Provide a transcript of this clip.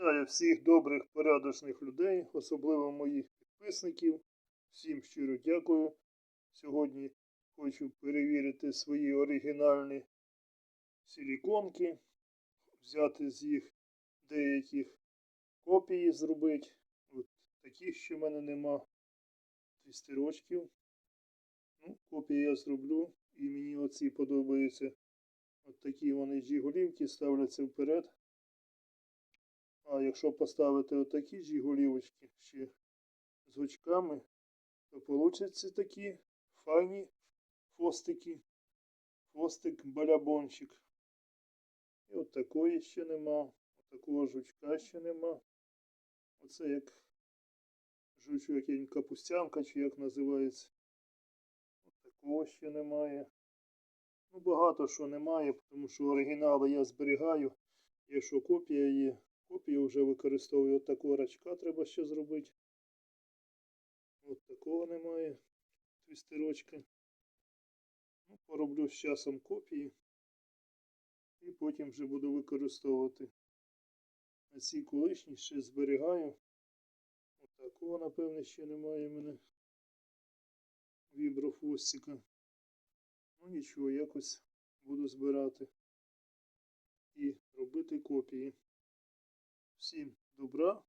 Вітаю всіх добрих, порядочних людей, особливо моїх підписників. Всім щиро дякую. Сьогодні хочу перевірити свої оригінальні силіконки, взяти з їх деяких копії зробити. От таких ще в мене нема. Твістерочків. Ну, копії я зроблю. І мені оці подобаються. От такі вони жігулівки ставляться вперед. А якщо поставити отакі жігулівочки ще з гучками, то получаться такі файні фостики. Фостик балябончик. І от такої ще нема. От такого жучка ще нема. Оце як жучу який капустянка, чи як називається. От такого ще немає. Ну, багато що немає, тому що оригінали я зберігаю. Якщо копія є, копію вже використовую. От такого рачка треба ще зробити. От такого немає. Твістерочка. Ну, пороблю з часом копії. І потім вже буду використовувати. А ці колишні ще зберігаю. От такого, напевне, ще немає в мене. Віброфостика. Ну нічого, якось буду збирати і робити копії. Всім добра,